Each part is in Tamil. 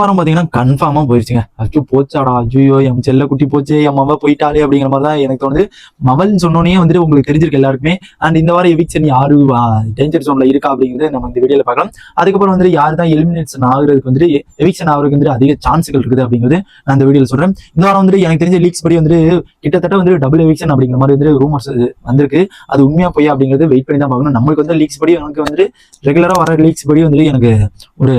வாரம் பாத்தீங்கன்னா கன்ஃபார்மா போயிருச்சுங்க. அச்சு போச்சாடா. ஐயோ என் செல்ல குட்டி போச்சு என் மவ போயிட்டாலே அப்படிங்கிற மாதிரி தான் எனக்கு தோணுது. மவல்னு சொன்னோன்னே வந்துட்டு உங்களுக்கு தெரிஞ்சிருக்கு எல்லாருக்குமே. அண்ட் இந்த வாரம் எவிக்ஷன் யாரு டேஞ்சர் ஜோன்ல இருக்கா அப்படிங்கிறது நம்ம இந்த வீடியோல பார்க்கலாம். அதுக்கப்புறம் வந்துட்டு யார் தான் எலிமினேஷன் ஆகுறதுக்கு வந்துட்டு எவிக்ஷன் ஆகுறதுக்கு வந்துட்டு அதிக சான்ஸ்கள் இருக்குது அப்படிங்கிறது நான் இந்த வீடியோல சொல்றேன். இந்த வாரம் வந்துட்டு எனக்கு தெரிஞ்ச லீக்ஸ் படி வந்துட்டு கிட்டத்தட்ட வந்து டபுள் எவிக்ஷன் அப்படிங்கிற மாதிரி வந்து ரூமர்ஸ் வந்திருக்கு. அது உண்மையா போய் அப்படிங்கிறது வெயிட் பண்ணி தான் பார்க்கணும். நம்மளுக்கு வந்து லீக்ஸ் படி எனக்கு வந்து ரெகுலரா வர லீக்ஸ் படி வந்துட்டு எனக்கு ஒரு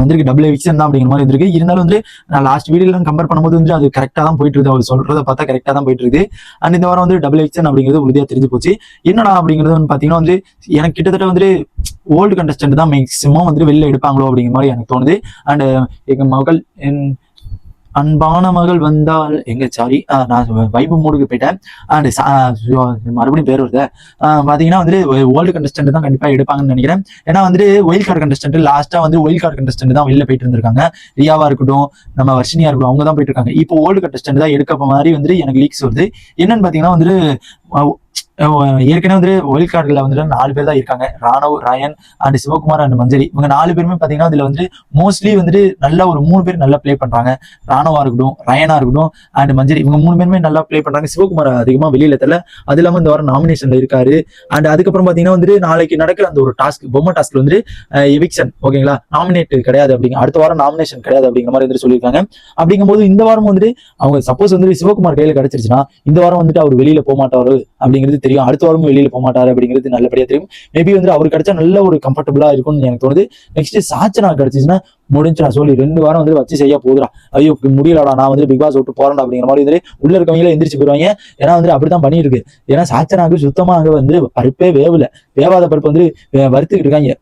வந்திருக்கு டபுள் எவிக்ஷன் தான் அப்படிங்கிற மாதிரி இருக்கு இருந்தாலும் வந்து நான் லாஸ்ட் வீடியோலாம் கம்பேர் பண்ணும்போது வந்து அது கரெக்டாக தான் போயிட்டு இருக்குது அவர் சொல்றத பார்த்தா கரெக்டாக தான் போயிட்டு இருக்குது அண்ட் இந்த வாரம் வந்து டபுள் எவிக்ஷன் அப்படிங்கிறது உறுதியாக தெரிஞ்சு போச்சு. என்னடா அப்படிங்கிறது வந்து பார்த்தீங்கன்னா வந்து எனக்கு கிட்டத்தட்ட வந்து ஓல்டு கண்டஸ்டன்ட் தான் மேக்ஸிமம் வந்து வெளில எடுப்பாங்களோ அப்படிங்கிற மாதிரி எனக்கு தோணுது. அண்ட் எங்க மகள் என் அன்பான மகள் வந்தால் எங்க சாரி? நான் வைபு மூடுக்கு போயிட்டேன். அண்ட் மறுபடியும் பேர் வருது. பாத்தீங்கன்னா வந்துட்டு ஓல்டு கண்டஸ்டன்ட் தான் கண்டிப்பா எடுப்பாங்கன்னு நினைக்கிறேன். ஏன்னா வந்து ஒயில் கார்டு கண்டஸ்டன்ட் லாஸ்டா வந்து ஒயில் கார்டு கண்டஸ்டன்ட் தான் வெளில போயிட்டு இருந்திருக்காங்க. ரியாவா இருக்கட்டும் நம்ம வர்ஷினியா இருக்கட்டும் அவங்க தான் போயிட்டு இருக்காங்க. இப்போ ஓல்டு கண்டஸ்டன்ட் தான் எடுக்க மாதிரி வந்து எனக்கு லீக்ஸ் வருது. என்னன்னு பாத்தீங்கன்னா வந்து ஏற்கனவே வந்து ஒயில் கார்டில் வந்துட்டு நாலு பேர் தான் இருக்காங்க. Raanav Rayan and Sivakumar and Manjari. இவங்க நாலு பேருமே பாத்தீங்கன்னா இதுல வந்து மோஸ்ட்லி வந்துட்டு நல்ல ஒரு மூணு பேர் நல்லா ப்ளே பண்றாங்க. ராணவா இருக்கட்டும் ரயனா இருக்கட்டும் அண்ட் மஞ்சரி. இவங்க மூணு பேருமே நல்லா ப்ளே பண்றாங்க. சிவகுமார் அதிகமா வெளியில தெரியல அது இல்லாமல் இந்த வாரம் நாமினேஷன்ல இருக்காரு. அண்ட் அதுக்கப்புறம் பாத்தீங்கன்னா வந்து நாளைக்கு நடக்கிற அந்த ஒரு டாஸ்க் பொம்மை டாஸ்க்ல வந்துட்டு எவிக்ஷன் ஓகேங்களா நாமினேட் கிடையாது அப்படிங்க அடுத்த வாரம் நாமினேஷன் கிடையாது அப்படிங்கிற மாதிரி வந்துட்டு சொல்லியிருக்காங்க. அப்படிங்கும்போது இந்த வாரம் வந்துட்டு அவங்க சப்போஸ் வந்து சிவகுமார் கையில கிடைச்சிருச்சுன்னா இந்த வாரம் வந்துட்டு அவர் வெளியில போக மாட்டாரு அப்படிங்கிறது தெரியும். அடுத்த வாரமும் வெளியில போக மாட்டாரு அப்படிங்கிறது நல்லபடியா தெரியும். மேபி வந்து அவர் கிடைச்சா நல்ல ஒரு கம்ஃபர்டபுளா இருக்கும்னு எனக்கு தோணுது. நெக்ஸ்ட் சாச்சனா கிடைச்சிச்சுன்னா முடிஞ்சு நான் சொல்லி ரெண்டு வாரம் வந்து வச்சு செய்ய போதுடா. ஐயோ முடியலடா நான் வந்து பிக் பாஸ் விட்டு போறேன் அப்படிங்கிற மாதிரி வந்து உள்ள இருக்கவங்களே எந்திரிச்சு போயிருவாங்க. ஏன்னா வந்து அப்படிதான் பண்ணிட்டு இருக்கு ஏன்னா சாச்சனாக்கு சுத்தமா அங்க வந்து பருப்பே வேவல. வேவாத பருப்பு வந்து வறுத்துக்கிட்டு இருக்காங்க.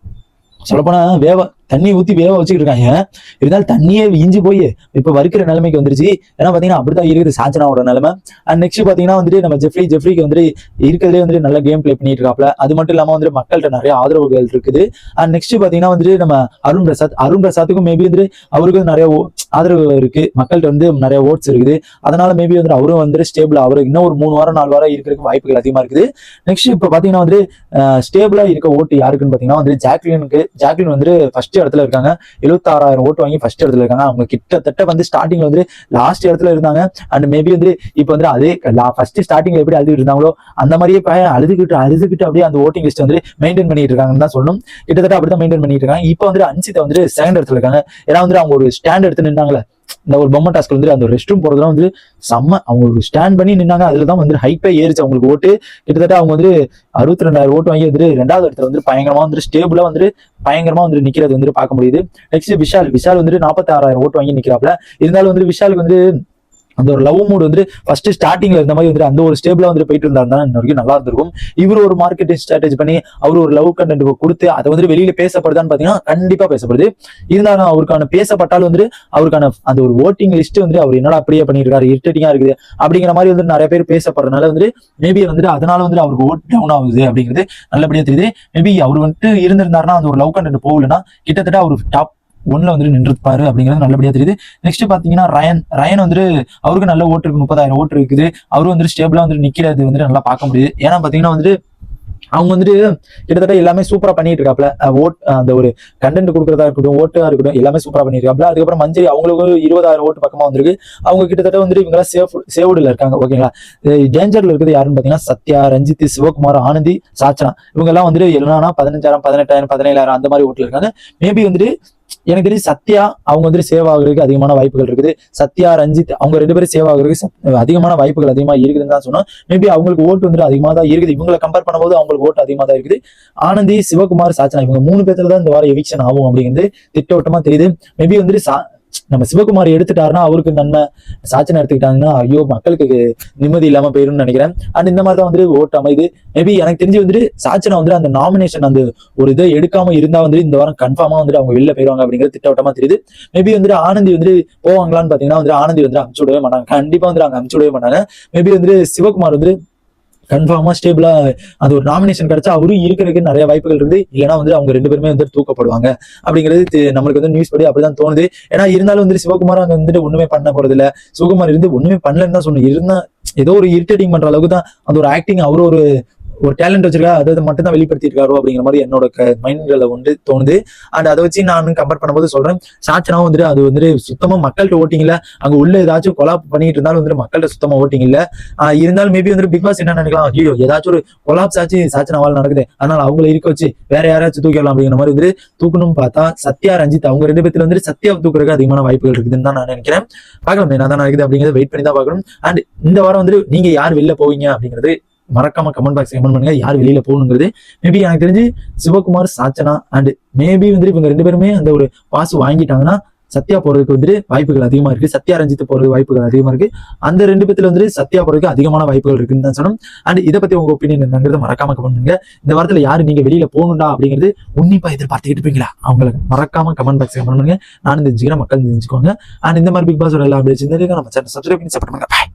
சொல்லப்போனா வேவ தண்ணி ஊத்தி வேக வச்சுக்கிட்டு இருக்காங்க இருந்தாலும் தண்ணியே இஞ்சி போய் இப்ப வறுக்கிற நிலைமைக்கு வந்துருச்சு. ஏன்னா பாத்தீங்கன்னா அப்படித்தான் இருக்குது சாச்சனாவோட நிலைமை. அண்ட் நெக்ஸ்ட் பாத்தீங்கன்னா வந்துட்டு நம்ம ஜெஃப்ரி ஜெஃப்ரிக்கு வந்துட்டு இருக்கிறதே வந்துட்டு நல்ல கேம் ப்ளே பண்ணிட்டு இருக்காப்ல அது மட்டும் இல்லாம வந்துட்டு மக்கள்கிட்ட நிறைய ஆதரவுகள் இருக்குது. அண்ட் நெக்ஸ்ட் பாத்தீங்கன்னா வந்துட்டு நம்ம அருண் பிரசாத் அருண் பிரசாத்துக்கும் மேபி வந்து அவருக்கும் நிறைய ஓ- ஆதரவு இருக்கு. மக்கள்கிட்ட வந்து நிறைய ஓட்ஸ் இருக்குது. அதனால மேபி வந்து அவரும் வந்து ஸ்டேபிள் அவரு இன்னும் ஒரு மூணு வாரம் நாலு வாரம் இருக்கிறதுக்கு வாய்ப்புகள் அதிகமா இருக்குது. நெக்ஸ்ட் இப்ப பாத்தீங்கன்னா வந்து ஸ்டேபிளா இருக்க ஓட்டு யாருக்குன்னு பாத்தீங்கன்னா வந்து ஜாக்லினுக்கு ஜாக்லின் வந்து ஃபர்ஸ்ட் இடத்துல இருக்காங்க. எழுபத்தாறாயிரம் ஓட்டு வாங்கி ஃபர்ஸ்ட் இடத்துல இருக்காங்க. அவங்க கிட்டத்தட்ட வந்து ஸ்டார்டிங்ல வந்து லாஸ்ட் இடத்துல இருந்தாங்க. அண்ட் மேபி வந்து இப்போ வந்து அதே ஃபர்ஸ்ட் ஸ்டார்டிங்ல எப்படி அழுதுகிட்டு இருந்தாங்களோ அந்த மாதிரியே பையன் அழுதுகிட்டு அழுதுகிட்டு அப்படியே அந்த ஓட்டிங் லிஸ்ட் வந்து மெயின்டைன் பண்ணிட்டு இருக்காங்கன்னு தான் சொல்லணும். கிட்டத்தட்ட அப்படிதான் மெயின்டைன் பண்ணிட்டு இருக்காங்க. இப்போ வந்து அன்சிதா வந்து செகண்ட் இடத்துல இருக்காங்க. ஏன்னா வந்து அவங்க ஒரு ஸ்டாண்ட் எடுத்து நின்னாங்களே இந்த ஒரு பொம்மை டாஸ்க் வந்து அந்த ரெஸ்ட் ரூம் போறதுலாம் வந்து செம்ம. அவங்க ஒரு ஸ்டாண்ட் பண்ணி நின்னாங்க. அதுல தான் வந்து ஹைப்பே ஏறிச்சு அவங்களுக்கு ஓட்டு. கிட்டத்தட்ட அவங்க வந்து அறுபத்தி ரெண்டாயிரம் ஓட்டு வாங்கி வந்துட்டு ரெண்டாவது இடத்துல வந்து பயங்கரமா வந்து ஸ்டேபிளா வந்து பயங்கரமா வந்து நிக்கிறது வந்து பார்க்க முடியுது. நெக்ஸ்ட் விஷால் விஷால் வந்துட்டு நாற்பத்தி ஆறாயிரம் ஓட்டு வாங்கி நிக்கிறாப்ல. இருந்தாலும் வந்து விஷாலுக்கு வந்து அந்த ஒரு லவ் மூட் வந்து ஃபர்ஸ்ட் ஸ்டார்டிங்ல இருந்த மாதிரி வந்து அந்த ஒரு ஸ்டேபிளா வந்து போயிட்டு இருந்தாருன்னா இன்ன வரைக்கும் நல்லா இருந்திருக்கும். இவர் ஒரு மார்க்கெட்டிங் ஸ்ட்ராட்டஜி பண்ணி அவர் ஒரு லவ் கண்டென்ட் கொடுத்து அதை வந்து வெளியில பேசப்படுதான்னு பாத்தீங்கன்னா கண்டிப்பா பேசப்படுது. இருந்தாலும் அவருக்கான பேசப்பட்டாலும் வந்து அவருக்கான அந்த ஒரு ஓட்டிங் லிஸ்ட் வந்து அவர் என்னடா அப்படியே பண்ணிருக்காரு இரிட்டேட்டிங்கா இருக்குது அப்படிங்கிற மாதிரி வந்து நிறைய பேர் பேசப்படுறதுனால வந்து மேபி வந்துட்டு அதனால வந்து அவருக்கு ஓட் டவுன் ஆகுது அப்படிங்கிறது நல்லபடியா தெரியுது. மேபி அவர் வந்துட்டு இருந்திருந்தாருன்னா அந்த ஒரு லவ் கண்டென்ட் போகலன்னா கிட்டத்தட்ட அவர் டாப் ஒன்ல வந்துட்டு நின்றுப்பாரு அப்படிங்கிறது நல்லபடியா தெரியுது. நெக்ஸ்ட் பாத்தீங்கன்னா ரயன் ரயன் வந்துட்டு அவருக்கு நல்ல ஓட்டு இருக்கு முப்பதாயிரம் ஓட்டு இருக்குது. அவரும் வந்துட்டு ஸ்டேபிளா வந்துட்டு நிக்கிறது வந்துட்டு நல்லா பார்க்க முடியுது. ஏன்னா பாத்தீங்கன்னா வந்துட்டு அவங்க வந்துட்டு கிட்டத்தட்ட எல்லாமே சூப்பரா பண்ணிட்டு இருக்காப்ல. ஓட் அந்த ஒரு கண்டென்ட் கொடுக்குறதா இருக்கட்டும் ஓட்டா இருக்கட்டும் எல்லாமே சூப்பரா பண்ணிருக்காப்ல அதுக்கப்புறம் மஞ்சரி அவங்களுக்கு இருபதாயிரம் ஓட்டு பக்கமா வந்திருக்கு. அவங்க கிட்டத்தட்ட வந்துட்டு இவங்க சேஃப் சேவ்டுல இருக்காங்க ஓகேங்களா டேஞ்சர்ல இருக்கிறது யாருன்னு பாத்தீங்கன்னா சத்யா ரஞ்சித் சிவகுமார் ஆனந்தி சாச்சனா. இவங்க எல்லாம் வந்துட்டு என்னன்னா பதினஞ்சாயிரம் பதினெட்டாயிரம் பதினேழாயிரம் அந்த மாதிரி ஓட்டுல இருக்காங்க. மேபி வந்துட்டு எனக்கு தெரிஞ்சு சத்யா அவங்க வந்துட்டு சேவ் ஆகுறதுக்கு அதிகமான வாய்ப்புகள் இருக்குது. சத்யா ரஞ்சித் அவங்க ரெண்டு பேரும் சேவ் ஆகுறதுக்கு அதிகமான வாய்ப்புகள் அதிகமா இருக்குதுன்னு தான் சொன்னோம். மேபி அவங்களுக்கு ஓட்டு வந்துட்டு அதிகமா தான் இருக்குது. இவங்களை கம்பேர் பண்ணும்போது அவங்களுக்கு ஓட்டு அதிகமா தான் இருக்குது. ஆனந்தி சிவகுமார் சாச்சனா இவங்க மூணு பேர்த்துல தான் இந்த வாரம் எவிக்ஷன் ஆகும் அப்படிங்கிறது திட்டவட்டமா தெரியுது. மேபி வந்துட்டு சா- நம்ம சிவகுமார் எடுத்துட்டாருன்னா அவருக்கு நன்மை. சாச்சனை எடுத்துக்கிட்டாங்கன்னா ஐயோ மக்களுக்கு நிம்மதி இல்லாம போயிரும்னு நினைக்கிறேன். அண்ட் இந்த மாதிரி தான் வந்து ஓட்டு அமைது. மேபி எனக்கு தெரிஞ்சு வந்துட்டு சாச்சனை வந்துட்டு அந்த நாமினேஷன் அந்த ஒரு இதை எடுக்காம இருந்தா வந்து இந்த வாரம் கன்ஃபார்மா வந்துட்டு அவங்க வெளில போயிருவாங்க அப்படிங்கிற திட்டவட்டமா தெரியுது. மேபி வந்துட்டு ஆனந்தி வந்துட்டு போவாங்களான்னு பாத்தீங்கன்னா வந்து ஆனந்தி வந்து அமுச்சு விடவே மாட்டாங்க. கண்டிப்பா வந்து அங்க அமுச்சு விடவே மாட்டாங்க. மேபி வந்து சிவகுமார் வந்து கன்ஃபார்மா ஸ்டேபிளா அந்த ஒரு நாமினேஷன் கிடைச்சா அவரும் இருக்கிறதுக்கு நிறைய வாய்ப்புகள் இருக்குது இல்லைன்னா வந்து அவங்க ரெண்டு பேருமே வந்து தூக்கப்படுவாங்க. அப்படிங்கிறது நம்மளுக்கு வந்து நியூஸ் படி அப்படிதான் தோணுது. ஏன்னா இருந்தாலும் வந்து சிவகுமார் அங்க வந்துட்டு ஒண்ணுமே பண்ண போறது இல்ல சிவகுமார் இருந்து ஒண்ணுமே பண்ணலன்னு தான் சொன்னேன் இருந்தா ஏதோ ஒரு இரிட்டேட்டிங் பண்ற அளவுக்கு தான் அந்த ஒரு ஆக்டிங் அவரு ஒரு ஒரு டேலண்ட் வச்சிருக்கா அதை மட்டும் தான் வெளிப்படுத்தியிருக்காரோ அப்படிங்கிற மாதிரி என்னோட மைண்ட்ல வந்து தோணுது. அண்ட் அதை வச்சு நான் கம்பேர் பண்ணும்போது சொல்றேன் சாச்சனாவும் வந்துட்டு அது வந்துட்டு சுத்தமா மக்கள்கிட்ட ஓட்டிங் இல்ல. அங்க உள்ள ஏதாச்சும் கொலாப் பண்ணிட்டு இருந்தாலும் வந்துட்டு மக்கள்கிட்ட சுத்தமா ஓட்டிங் இல்ல. ஆஹ் இருந்தாலும் மேபி வந்துட்டு பிக் பாஸ் என்ன நினைக்கலாம்? ஐயோ ஏதாச்சும் ஒரு கொலாப்ஸ் ஆச்சு சாச்சனாவால் நடக்குது. அதனால அவங்கள இருக்க வச்சு வேற யாராச்சும் தூக்கிடலாம் அப்படிங்கிற மாதிரி வந்துட்டு தூக்கணும்னு பார்த்தா சத்யா ரஞ்சித் அவங்க ரெண்டு பேத்துல வந்துட்டு சத்யா தூக்குறதுக்கு அதிகமான வாய்ப்புகள் இருக்குதுன்னு தான் நான் நினைக்கிறேன். பார்க்கலாம் என்ன தான் நடக்குது அப்படிங்கிறத வெயிட் பண்ணி தான் பார்க்கணும். அண்ட் இந்த வாரம் வந்துட்டு நீங்க யார் வெளில போவீங்க அப்படிங்கிறது மறக்காம கமெண்ட் பாக்ஸ் கமெண்ட் பண்ணுங்க. யார் வெளியில போகணுங்கிறது. மேபி எனக்கு தெரிஞ்சு சிவகுமார் சாச்சனா அண்ட் மேபி வந்துட்டு இவங்க ரெண்டு பேருமே அந்த ஒரு பாஸ் வாங்கிட்டாங்கன்னா சத்யா போறதுக்கு வந்துட்டு வாய்ப்புகள் அதிகமா இருக்கு. சத்யா ரஞ்சித் போறதுக்கு வாய்ப்புகள் அதிகமா இருக்கு. அந்த ரெண்டு பேத்துல வந்துட்டு சத்யா போறதுக்கு அதிகமான வாய்ப்புகள் இருக்குன்னு தான் சொன்னோம் அண்ட் இதை பத்தி உங்க ஒப்பீனியன் என்னங்கிறத மறக்காம கமெண்ட் பண்ணுங்க. இந்த வாரத்துல யாரு நீங்க வெளியில போகணும்டா அப்படிங்கிறது உன்னிப்பா எதிர்பார்த்துக்கிட்டு இருப்பீங்களா? அவங்களுக்கு மறக்காம கமெண்ட் பாக்ஸ் கமெண்ட் பண்ணுங்க. நான் இந்த மக்கள் தெரிஞ்சுக்கோங்க அண்ட் இந்த மாதிரி பிக் பாஸ் எல்லாம் அப்படி நம்ம சேனல் சப்ஸ்கிரைப் பண்ணி சப்போர்ட் பண்ணுங்க.